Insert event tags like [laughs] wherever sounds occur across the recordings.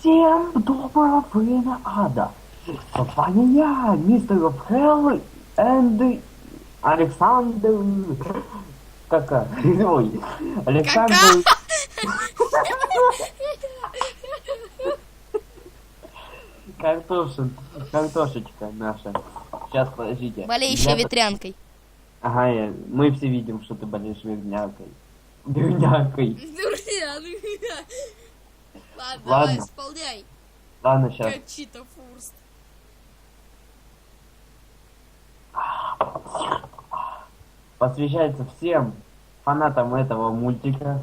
Всем доброго времени ада! С вами я, мистер Фрел and Александр... Кака? Ой, Александр... [laughs] Картошин, картошечка наша. Сейчас, подождите. Болеющая Я- ветрянкой. Ага, я- мы все видим, что ты болеешь вернякой. Вернякой. Дурня, дурня. Ладно, Ладно. давай, исполняй. Ладно, сейчас. Как чита фурст. посвящается всем фанатам этого мультика,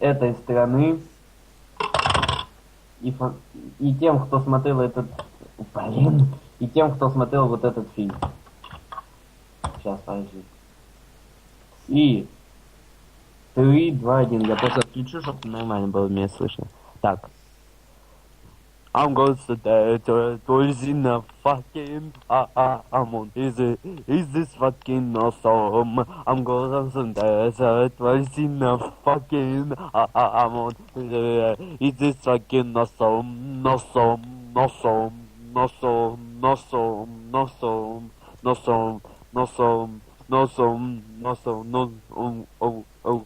этой страны и, фа- и тем, кто смотрел этот... Блин, и тем, кто смотрел вот этот фильм. Сейчас, подожди. И... Три, два, один. Я просто включу, чтобы нормально было меня слышно. Так. I'm going to the toys in the fucking ah ah I'm on is it is this fucking awesome I'm going to the toys in the fucking ah ah I'm on is this fucking awesome awesome awesome awesome awesome awesome awesome awesome awesome awesome no oh oh oh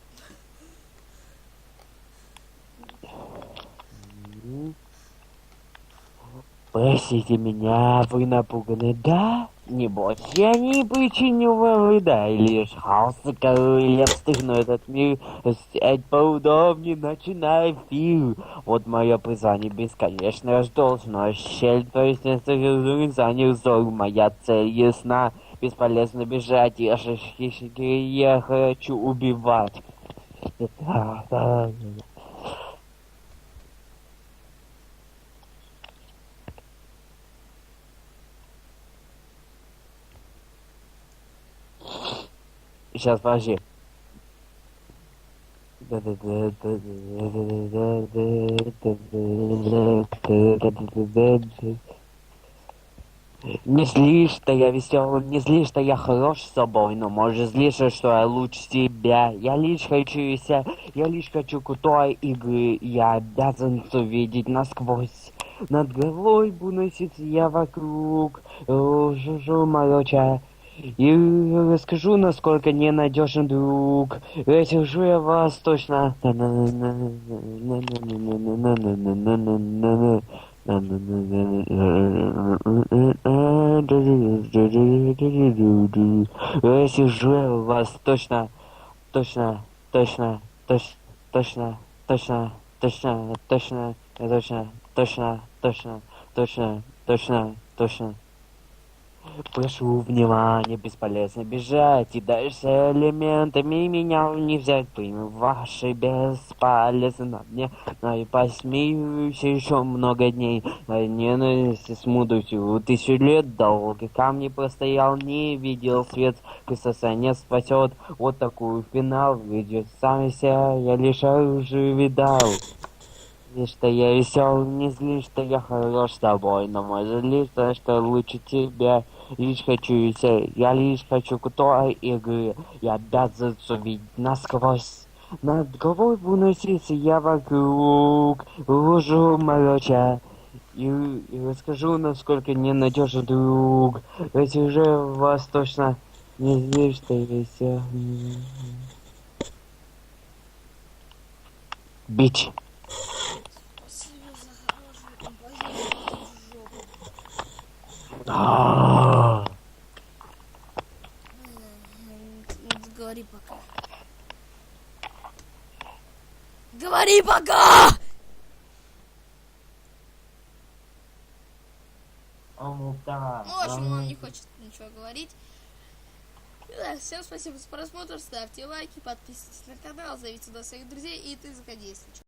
Простите меня, вы напуганы, да? Не бойтесь, я не причиню вам вреда, и лишь хаос королев стыгну этот мир. Сядь поудобнее, начинай фильм. Вот мое призвание бесконечно должно щель, не соревнований взор. Моя цель ясна, бесполезно бежать, я же я хочу убивать. Сейчас, подожди. Не злишь, что я веселый, не злишь, что я хорош с собой, но можешь злишься, что я лучше тебя. Я лишь хочу вися, я лишь хочу крутой игры, я обязан все насквозь. Над головой буду я вокруг, жужу молоча. И расскажу, насколько ненадежен друг. Расскажу я вас точно. Расскажу я вас точно, точно, точно, точно, точно, точно, точно, точно, точно, точно, точно, точно, точно. Прошу внимания, бесполезно бежать и дальше элементами меня не взять. Приму ваши бесполезно мне, и посмеюсь еще много дней. На ненависти с мудростью тысячу лет долго камни простоял, не видел свет, Христоса не спасет. Вот такую финал выйдет сам себя, я лишь оружие видал. Не что я весел, не злись, что я хорош с тобой, но мой злиться, что лучше тебя. Лишь хочу весель, я лишь хочу крутой игры, я обязан все видеть насквозь. Над головой буду носиться я вокруг, лужу молоча. И, и расскажу, насколько ненадежен друг. Ведь уже вас точно не злишь, что весел. Бич. Спасибо за хорошую композицию. А. Говори пока. Говори пока! Да. Ну, в общем, он не хочет ничего говорить. Да, всем спасибо за просмотр, ставьте лайки, подписывайтесь на канал, зовите на своих друзей и ты заходи, если что.